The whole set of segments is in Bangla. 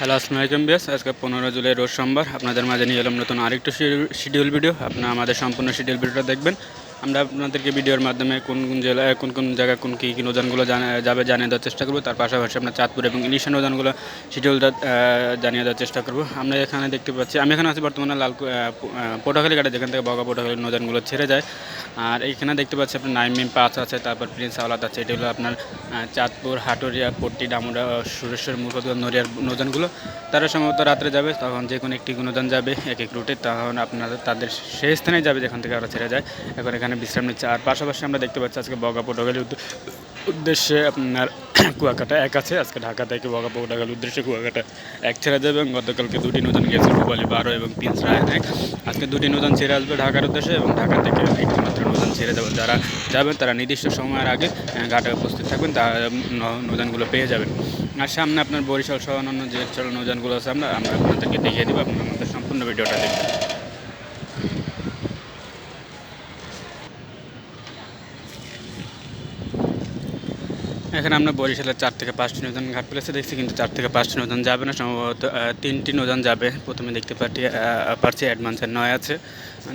হ্যালো, আসসালামু আলাইকুম বিয়াস আজকে পনেরো জুলাই, রোজ সোমবার। আপনাদের মাঝে নিয়ে এলাম নতুন আরেকটু শিডিউল ভিডিও। আপনারা আমাদের সম্পূর্ণ শিডিউল ভিডিওটা দেখবেন। আমরা আপনাদেরকে ভিডিওর মাধ্যমে কোন কোন জেলায় কোন কোন জায়গায় কোন কী কী নৌজানগুলো জানা, যাবে জানিয়ে দেওয়ার চেষ্টা করব। তার পাশাপাশি আমরা চাঁদপুর এবং ইলিশা নৌজানগুলো শিডিউলটা জানিয়ে দেওয়ার চেষ্টা করব। আমরা এখানে দেখতে পাচ্ছি, আমি এখানে আছি বর্তমানে লাল পোটাখালী ঘাটে, যেখান থেকে বগা পোটাখালী নৌজানগুলো ছেড়ে যায়। আর এইখানে দেখতে পাচ্ছি আপনার নাইমিম পাঁচ আছে, তারপর প্রিন্স আওলাদ আছে এটা হলো আপনার চাঁদপুর, হাটুরিয়া, পট্টি, ডামুরা, সুরেশ্বর মুখদুয়া নড়িয়ার নৌজানগুলো তারা সম্ভবত রাত্রে যাবে, তখন যে কোনো একটি নৌজান যাবে, এক এক রুটে, তখন আপনাদের তাদের সেই স্থানে যাবে যেখান থেকে ওরা ছেড়ে যায়। এখন এখানে বিশ্রাম নিচ্ছে। আর পাশাপাশি আমরা দেখতে পাচ্ছি আজকে বগা পোটাখালীর উদ্দেশ্যে আপনার কুয়াকাটা এক আছে, আজকে ঢাকা থেকে বগা পোটাখালীর উদ্দেশ্যে কুয়াকাটা এক ছেড়ে যাবে, এবং গতকালকে দুটি নতুন গিয়েছে রুবালি বারো এবং রায় এক। আজকে দুটি নতুন ছেড়ে আসবে ঢাকার উদ্দেশ্যে, এবং ঢাকা থেকে ছেড়ে দেবেন যারা যাবেন, তারা নির্দিষ্ট সময়ের আগে ঘাটে উপস্থিত থাকবেন তারা নৌজানগুলো পেয়ে যাবেন। আর সামনে আপনার বরিশাল সহ অন্যান্য যে চল নৌযানগুলো আছে, আমরা আমরা আপনাদেরকে দেখিয়ে দেবো, আপনার আমাদের সম্পূর্ণ ভিডিওটা দেখবেন। এখানে আমরা বরিশালের চার থেকে পাঁচটি নৌযান ঘাট প্লেসে দেখছি কিন্তু চার থেকে পাঁচটি নৌযান যাবে না, সম্ভবত তিনটি নৌযান যাবে। প্রথমে দেখতে পাচ্ছি পারছি অ্যাডভান্সের নয় আছে,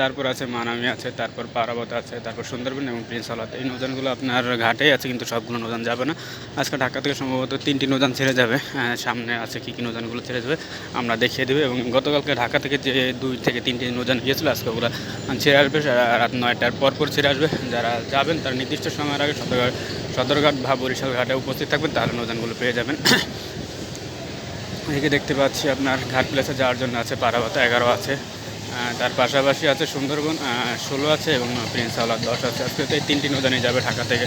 তারপর আছে মানামি আছে, তারপর পারাবত আছে, তারপর সুন্দরবন এবং প্রিন্স আলাদ। এই নৌযানগুলো আপনার ঘাটেই আছে, কিন্তু সবগুলো নৌযান যাবে না। আজকে ঢাকা থেকে সম্ভবত তিনটি নৌযান ছেড়ে যাবে সামনে আছে কী কী নৌযানগুলো ছেড়ে যাবে, আমরা দেখিয়ে দেবো। এবং গতকালকে ঢাকা থেকে যে দুই থেকে তিনটি নৌযান গিয়েছিল, আজকে ওগুলো ছেড়ে আসবে রাত নয়টার পর পর ছেড়ে আসবে। যারা যাবেন, তারা নির্দিষ্ট সময়ের আগে সদরঘাট সদরঘাট বা বরিশাল ঘাটে উপস্থিত থাকবেন, তাহলে নৌযানগুলো পেয়ে যাবেন। এদিকে দেখতে পাচ্ছি আপনার ঘাট প্লেসে যাওয়ার জন্য আছে পারাবাতা, এগারো আছে। তার পাশাপাশি আছে সুন্দরবন ষোলো আছে এবং প্রিন্স আওলা দশ আছে। আজকে তো এই তিনটি নৌজানে যাবে ঢাকা থেকে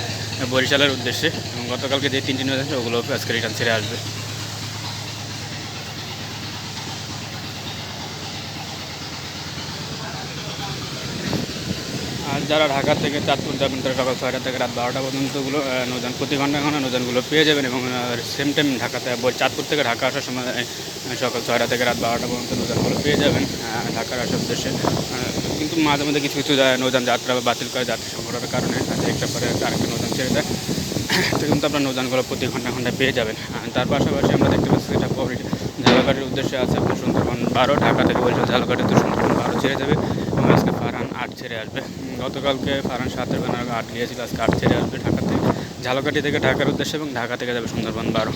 বরিশালের উদ্দেশ্যে। এবং গতকালকে যে তিনটি নৌজান আছে ওগুলো আজকে রিটার্ন ছেড়ে আসবে। যারা ঢাকা থেকে চাঁদপুর যাবেন তারা সকাল ছয়টা থেকে রাত বারোটা পর্যন্তগুলো নৌযান, প্রতি ঘণ্টা ঘণ্টা নৌযানগুলো পেয়ে যাবেন এবং সেম টাইম ঢাকাতে চাঁদপুর থেকে ঢাকা আসার সময় সকাল ছয়টা থেকে রাত বারোটা পর্যন্ত নৌযানগুলো পেয়ে যাবেন ঢাকার আসার উদ্দেশ্যে। কিন্তু মাঝে মধ্যে কিছু কিছু নৌযান যাত্রা বাতিল করে যাত্রী সংকটের কারণে একটা পরে আরেকটা নৌযান ছেড়ে দেয়। তো কিন্তু আপনার নৌযানগুলো প্রতি ঘণ্টা ঘণ্টা পেয়ে যাবেন। তার পাশাপাশি আমরা দেখতে পাচ্ছি এটা পরে ঝালকাঠির উদ্দেশ্যে আছে আপনার সুন্দরবন বারো, ঢাকা থেকে বলছে ঝালকাঠি তো সুন্দরবন বারো ছেড়ে যাবে এবং আজকে ফারহান আট ছেড়ে আসবে। গতকালকে ফারান সাতের ব্যানার আট গিয়েছিল, আজকে আট ছেড়ে আসবে ঢাকাতে। থেকে ঝালকাঠি থেকে ঢাকার উদ্দেশ্যে এবং ঢাকা থেকে যাবে সুন্দরবন বারো।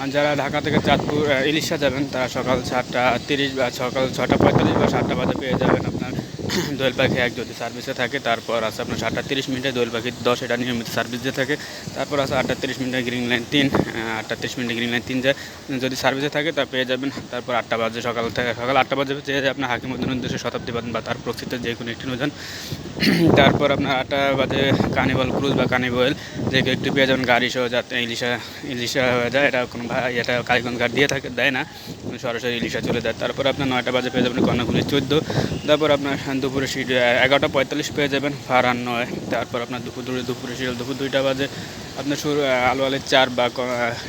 আর যারা ঢাকা থেকে চাঁদপুর ইলিশা যাবেন, তারা সকাল সাতটা তিরিশ বা সকাল ছটা পঁয়তাল্লিশ বা সাতটা বাজে পেয়ে দোয়েল পাখি এক যদি সার্ভিসে থাকে, তারপর আছে আপনার সাতটা তিরিশ মিনিটে দোয়েল পাখি দশ এটা নিয়মিত সার্ভিস দিয়ে থাকে। তারপর আছে আটটা তিরিশ মিনিটে গ্রিন লাইন তিন আটটা তিরিশ মিনিটে গ্রিন লাইন তিন যায়। যদি সার্ভিসে থাকে, তা পেয়ে যাবেন। তারপর আটটা বাজে সকাল থেকে, সকাল আটটা বাজে পেয়ে যায় আপনার হাকিমুদ্দিন উদ্দেশ্যে শতাব্দী বাঁধন বা তার প্রকৃত যে কোনো একটি নৌযান। তারপর আপনার আটটা বাজে কানিবল ক্রুজ বা কানিবল যে একটু পেয়ে যাবেন গাড়ি সহ যাতে ইলিশা ইলিশা হয়ে যায়। এটা কোনো ভাই, এটা কালীগঞ্জ ঘাট দিয়ে থাকে, দেয় না। সরাসরি ইলিশা চলে যায়। তারপর আপনার নয়টা বাজে পেয়ে যাবেন কর্ণফুলি চোদ্দ। তারপর আপনার দুপুরে সিট এগারোটা পঁয়তাল্লিশ পেয়ে যাবেন ফারান নয়। তারপর আপনার দুপুর দুপুরে দুপুরে সিরিয়াল দুপুর দুইটা বাজে। আপনার শুরু আলু আলের চার বা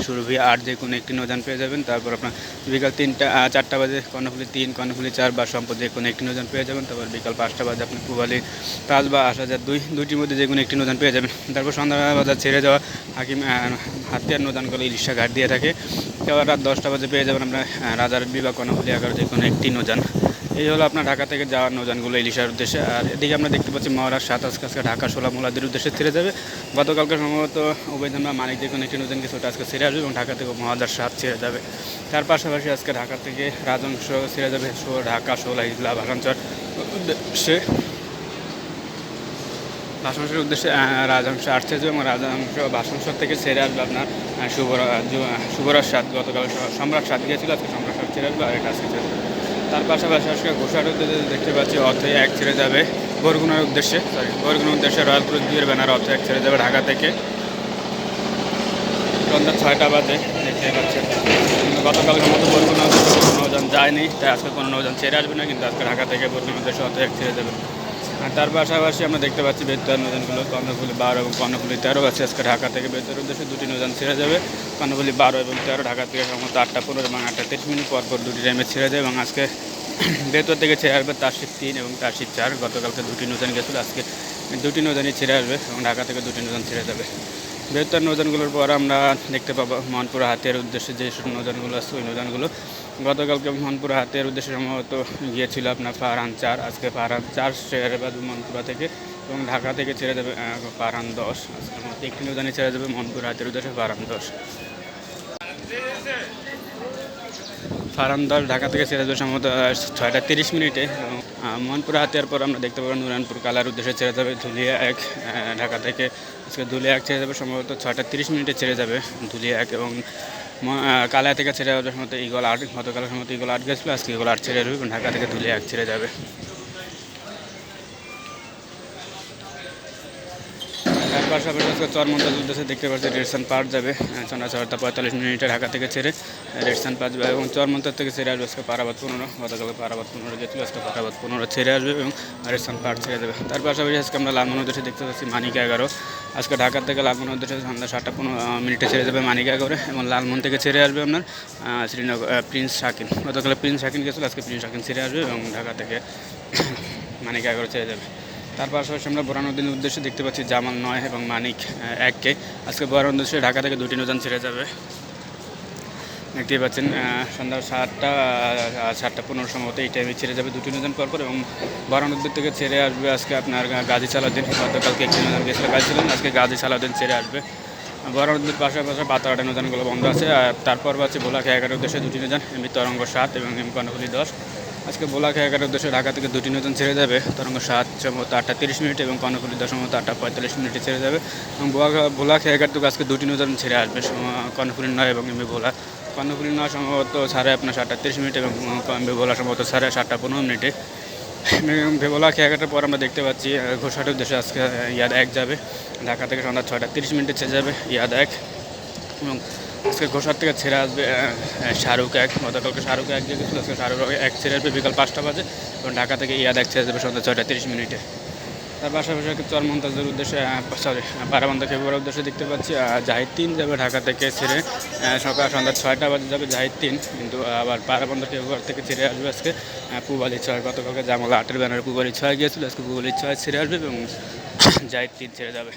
সুরভি আট যে কোনো একটি নৌযান পেয়ে যাবেন। তারপর আপনার বিকাল তিনটা চারটা বাজে, কর্ণফুলি তিন, কর্ণফুলি চার বা সম্পদ যে কোনো একটি নৌযান পেয়ে যাবেন। তারপর বিকাল পাঁচটা বাজে আপনি পুবালি পাঁচ বা আট হাজার দুই, দুইটির মধ্যে যে কোনো একটি নৌযান পেয়ে যাবেন। তারপর সন্ধ্যা বাজার ছেড়ে যাওয়া হাকিম হাতিয়ার নৌযানগুলো ইলিশা ঘাট দিয়ে থাকে। তারপর রাত দশটা বাজে পেয়ে যাবেন আপনার রাজার বিবা কর্ণফুলি এগারো যে কোনো একটি নৌযান। এই হলো আপনার ঢাকা থেকে যাওয়ার নৌযানগুলো ইলিশার উদ্দেশ্যে। আর এদিকে আমরা দেখতে পাচ্ছি মহারাজ সাতাশ কাছকে ঢাকা সোলা মোলাদের উদ্দেশ্যে ছেড়ে যাবে। গতকালকে সম্ভবত বা মানিক কোনো একটি নৌযান কিছু আজকে ছেড়ে আসবে এবং ঢাকা থেকে মহাদার সাত ছেড়ে যাবে। তার পাশাপাশি আজকে ঢাকা থেকে রাজংশ ছেড়ে যাবে ঢাকা সোলা হিজলা ভাসানচর উদ্দেশ্যে। ভাষাংশের উদ্দেশ্যে রাজহংস আসছে এবং রাজহংস ভাষাংশ থেকে ছেড়ে আসবে আপনার আহ, শুভরা- যু- শুভরাজ সাত গতকাল সম্রাট সাত গিয়েছিল আজকে সম্রাট সাত ছেড়ে আসবে আর এটা আজকে ছেড়ে। তার পাশাপাশি আজকে ঘোষার উদ্দেশ্যে দেখতে পাচ্ছি অর্থে এক ছেড়ে যাবে বরগুনার উদ্দেশ্যে। সরি বরগুনার উদ্দেশ্যে রয়্যাল ক্রুজ দুইয়ের ব্যানার অর্থ এক ছেড়ে যাবে ঢাকা থেকে। সন্ধ্যা ছয়টা বাজে, দেখতে পাচ্ছেন। কিন্তু গতকাল মতো বরগুনা কোনো যায়নি, তাই আজকে কোনো নৌযান ছেড়ে আসবে না, কিন্তু আজকে ঢাকা থেকে বরগুনা উদ্দেশ্যে অর্থ এক ছেড়ে যাবে। আর তার পাশাপাশি আমরা দেখতে পাচ্ছি বেতার নৌযানগুলো, কর্ণফুলি বারো এবং কর্ণফুলি তেরো আছে। আজকে ঢাকা থেকে বেতার উদ্দেশ্যে দুটি নৌযান ছেড়ে যাবে। কর্ণফুলি বারো এবং তেরো ঢাকা থেকে সম্ভবত আটটা পনেরো এবং আটটা তিরিশ মিনিট পর পর দুটি টাইমে ছেড়ে যাবে এবং আজকে বেতর থেকে ছেড়ে আসবে তারশিপ তিন এবং তারশিপ চার। গতকালকে দুটি নৌযান গেছিল, আজকে দুটি নৌযানই ছেড়ে আসবে এবং ঢাকা থেকে দুটি নৌযান ছেড়ে যাবে। বৃহত্তর নৌজানগুলোর পর আমরা দেখতে পাবো মনপুরা হাতিয়ার উদ্দেশ্যে যে সব নৌজানগুলো আছে, ওই নৌজানগুলো গতকালকে মনপুরা হাতের উদ্দেশ্যে সম্ভবত গিয়েছিল আপনার ফারহান চার। আজকে ফারহান চার ছেড়ে যাবে মনপুরা থেকে এবং ঢাকা থেকে ছেড়ে যাবে ফারহান দশ। আজকের মধ্যে ছেড়ে যাবে মনপুরা হাতের উদ্দেশ্যে ফারহান দশ। ফারান দশ ঢাকা থেকে ছেড়ে যাবে সম্ভবত ছয়টা তিরিশ মিনিটে। মোহনপুরা হাতিয়ার পর আমরা দেখতে পাবো নুরানপুর কালার উদ্দেশ্যে ছেড়ে যাবে ধুলিয়া এক ঢাকা থেকে আজকে ধুলিয়া এক ছেড়ে যাবে সম্ভবত ছয়টা তিরিশ মিনিটে ছেড়ে যাবে ধুলিয়া এক এবং আহ, থেকে ছেড়ে যাওয়ার সময় ইগল আট গতকালের সময় ইগল আট গেছিল আজকে ইগল আট ছেড়ে ঢাকা থেকে তুলে এক ছেড়ে যাবে। তার পাশাপাশি আজকে চরমন্দাজ উদ্দেশ্যে দেখতে পাচ্ছি রেডসান পার্ক যাবে। ছয়টা পঁয়তাল্লিশ মিনিটে ঢাকা থেকে ছেড়ে রেডসান পার্ক যাবে এবং চরমন্দাজ থেকে ছেড়ে আসবে আজকে পারাবাদ পনেরো গতকাল পারাবাদ পনেরো গেছিল আজকে পারাবাদ পনেরো ছেড়ে আসবে এবং রেডসান পার্ক ছেড়ে দেবে। তার পাশাপাশি আজকে আমরা লালমন উদ্দেশ্যে দেখতে পাচ্ছি মানিক এগারো। আজকে ঢাকা থেকে লালমন উদ্দেশ্যে সন্ধ্যা সাতটা পনেরো মিনিটে ছেড়ে যাবে মানিক এগারো এবং লালমন থেকে ছেড়ে আসবে আপনার শ্রীনগর প্রিন্স শাকিন। গতকালে প্রিন্স শাকিন গেছিল, আজকে প্রিন্স শাকিন ছেড়ে আসবে এবং ঢাকা থেকে মানিক এগারো ছেড়ে যাবে তার পাশাপাশি আমরা বোরানুদ্দিনের উদ্দেশ্যে দেখতে পাচ্ছি জামাল নয় এবং মানিক এককে। আজকে বোরান উদ্দেশ্যে ঢাকা থেকে দুটি নৌযান ছেড়ে যাবে। দেখতেই পাচ্ছেন সন্ধ্যা সাতটা সাতটা পনেরো সম্ভবত এই টাইমে ছেড়ে যাবে দুটি নজন পর পর এবং বোরানুদ্দিন থেকে ছেড়ে আসবে আজকে আপনার গাজী সালাউদ্দিন। গতকালকে একটি নৌযান গেছিল গাজী সালাউদ্দিন, আজকে গাজী সালাউদ্দিন ছেড়ে আসবে। বরানদের পাশাপাশি বাতারাটা নৌযানগুলো বন্ধ আছে। আর তারপর আছে বোলাখা এগারো উদ্দেশ্যে দুটি নৌযান এমনি তরঙ্গ সাত এবং এম কর্ণফুলি দশ। আজকে বোলাখা এগারো উদ্দেশ্যে ঢাকা থেকে দুটি নতুন ছেড়ে যাবে তরঙ্গ সাত সম্ভবত আটটা তিরিশ মিনিট এবং কর্ণফুলি দশমত আটটা পঁয়তাল্লিশ মিনিটে ছেড়ে যাবে এবং বোলাখা বোলাখা এগারো থেকে আজকে দুটি নতুন ছেড়ে আসবে। কর্ণফুলি নয় এবং এমনি ভোলা কর্ণফুলি নয় সম্ভবত সাড়ে আপনার সাতটা তিরিশ মিনিট এবং এমবি ভোলা সম্ভবত সাড়ে সাতটা পনেরো মিনিটে। ভেবলা খেয়াঘাটের পর আমরা দেখতে পাচ্ছি ঘোষাটের উদ্দেশ্যে আজকে ইয়াদ এক যাবে। ঢাকা থেকে সন্ধ্যা ছয়টা তিরিশ মিনিটে ছেড়ে যাবে ইয়াদ এক। এবং আজকে ঘোষার থেকে ছেড়ে আসবে আহ, শাহরুখ এক গতকালকে শাহরুখ এক যে গেছিল আজকে শাহরুখ এক ছেড়ে আসবে বিকাল পাঁচটা বাজে এবং ঢাকা থেকে ইয়াদ এক ছেড়ে যাবে সন্ধ্যা ছয়টা তিরিশ মিনিটে। তার পাশাপাশি চরমন্তাজের উদ্দেশ্যে সরি বারাবন্ধ খেপুয়ার উদ্দেশ্যে দেখতে পাচ্ছি জাহিদ তিন যাবে ঢাকা থেকে ছেড়ে সকাল সন্ধ্যা ছয়টা বাজে যাবে জাহিদ তিন কিন্তু আবার বারাবন্ধ খেপুয়ার থেকে ছেড়ে আসবে আজকে পুবালি ছয় গতকালকে জামাল আটের ব্যানারে পুবালি ছয় গিয়েছিল আজকে পুবালি ছয় ছেড়ে আসবে এবং জাহিদ তিন ছেড়ে যাবে।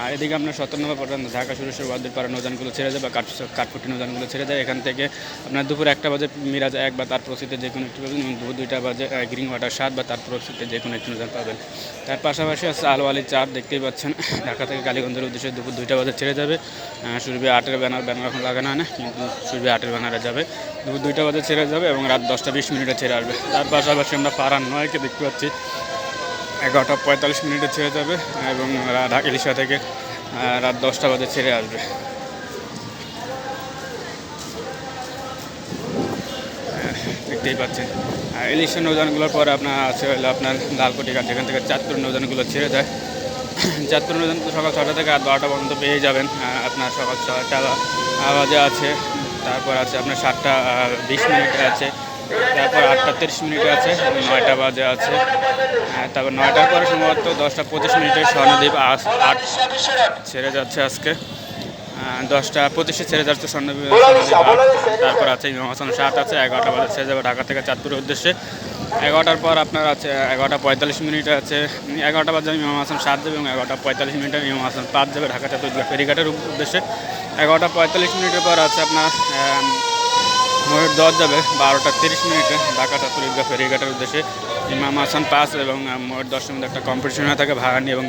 আর এদিকে আপনার সত্তর নম্বর পর্যন্ত ঢাকা সুরেশ্বর বাদুর পাড়া নৌজানগুলো ছেড়ে যায় বা কাঠ কাঠপুটি নৌজানগুলো ছেড়ে যায় এখান থেকে আপনার দুপুর একটা বাজে, মিরাজ এক বা তার প্রসিতে যে কোনো একটি পাবেন এবং দুপুর দুইটা বাজে গ্রিন ওয়াটার সাত বা তার প্রসিতে যে কোনো একটি নৌজান পাবেন। তার পাশাপাশি আছে আলোয়ালি চার দেখতেই পাচ্ছেন, ঢাকা থেকে কালীগঞ্জের উদ্দেশ্যে দুপুর দুইটা বাজে ছেড়ে যাবে। সুরভি আটের ব্যানার ব্যানার এখন লাগানো হয় না, কিন্তু সুরভি আটের ব্যানারে যাবে। দুপুর দুইটা বাজে ছেড়ে যাবে এবং রাত দশটা বিশ মিনিটে ছেড়ে আসবে। তার পাশাপাশি আমরা ফারান নয়কে দেখতে পাচ্ছি। এগারোটা পঁয়তাল্লিশ মিনিটে ছেড়ে যাবে এবং ঢাকা ইলিশা থেকে রাত দশটা বাজে ছেড়ে আসবে। দেখতেই পাচ্ছেন। আর ইলিশা নৌজানগুলোর পরে আপনার আছে হলো আপনার লালকুটি ঘাট, যেখান থেকে চাঁদপুর নৌজানগুলো ছেড়ে যায়। চাঁদপুর নৌজান সকাল ছটা থেকে রাত বারোটা পর্যন্ত পেয়ে যাবেন। আপনার সকাল ছয়টা বাজে আছে, তারপর আছে আপনার সাতটা বিশ মিনিট আছে। তারপর আটটা তিরিশ মিনিটে আছে নয়টা বাজে আছে। হ্যাঁ, তারপর নয়টার পরে সম্ভবত দশটা পঁচিশ মিনিটে স্বর্ণদ্বীপ আট ছেড়ে যাচ্ছে আজকে। দশটা পঁচিশে ছেড়ে যাচ্ছে স্বর্ণদ্বীপ। তারপর আছে ইমাম হাসান সাত আছে এগারোটা বাজে ছেড়ে যাবে ঢাকা থেকে চাঁদপুরের উদ্দেশ্যে। এগারোটার পর আপনার আছে এগারোটা পঁয়তাল্লিশ মিনিটে আছে। এগারোটা বাজে ইমাম হাসান সাত যাবে এবং এগারোটা পঁয়তাল্লিশ মিনিটে ইমাম হাসান পাঁচ যাবে ঢাকা চাঁদপুর ফেরিঘাটের উদ্দেশ্যে। এগারোটা পঁয়তাল্লিশ মিনিটের পর আছে আপনার ময়ূর দশ যাবে বারোটা তিরিশ মিনিটে ঢাকাটা তুলিদা ফেরিঘাটের উদ্দেশ্যে। ইমাম হাসান পাস এবং ময়ূর দশের মধ্যে একটা কম্পিটিশন হয়ে থাকে, ভাড়া নিয়ে এবং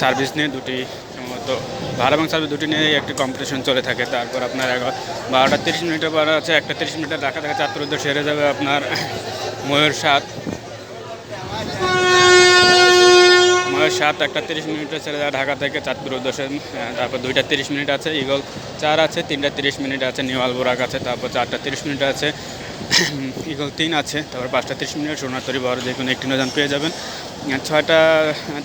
সার্ভিস নিয়ে দুটি সম্ভবত ভাড়া এবং সার্ভিস দুটি নিয়ে একটি কম্পিটিশন চলে থাকে। তারপর আপনার বারোটা তিরিশ মিনিটের পর আছে, একটা তিরিশ মিনিটে ঢাকা থেকে চাত্র উদ্দেশ্যে সেরে যাবে আপনার ময়ূর সাত ময়ূর সাত, একটা তিরিশ মিনিটে ছেড়ে যায় ঢাকা থেকে, চাঁদপুর উদ্দেশ্যে তারপর দুইটা তিরিশ মিনিট আছে, ইগল চার আছে, তিনটা তিরিশ মিনিট আছে, নিউ বোরাক আছে, তারপর চারটা তিরিশ মিনিট আছে ইগল তিন আছে। তারপর পাঁচটা তিরিশ মিনিট সোনাতরি বড় যে কোনো একটি নৌযান পেয়ে যাবেন। ছয়টা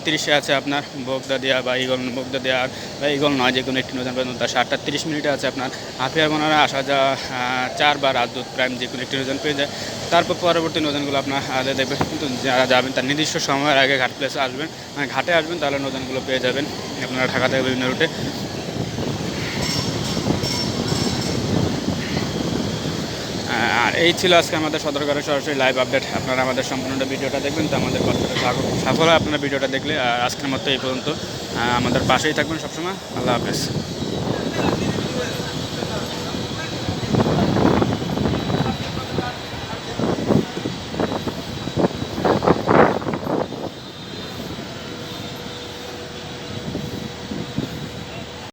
তিরিশে আছে আপনার বোগদা দেওয়া বা ইগল বোগদা দেওয়া বা ইগল নয় যে কোনো একটি নৌযান পেয়ে তার সাতটা তিরিশ মিনিটে আছে আপনার। হাফিয়ার বোনারা আসা আহ, চার বা রাজদূত প্রাইম যে কোনো একটি নৌযান পেয়ে যায়। তারপর পরবর্তী নৌযানগুলো আপনার আগে দেখবেন কিন্তু যারা যাবেন তার নির্দিষ্ট সময়ের আগে ঘাট প্লেসে আসবেন। মানে ঘাটে আসবেন তাহলে নৌযানগুলো পেয়ে যাবেন। আপনারা ঢাকা থেকে বিভিন্ন রুটে। আর এই ছিল আজকে আমাদের সদরকারে সরাসরি লাইভ আপডেট আপনারা আমাদের সম্পূর্ণ ভিডিওটা দেখবেন, তো আমাদের কষ্টটা হয় আপনারা ভিডিওটা দেখলে আজকের মতো এই পর্যন্ত। আমাদের পাশেই থাকবেন সবসময়। আল্লাহ হাফেজ।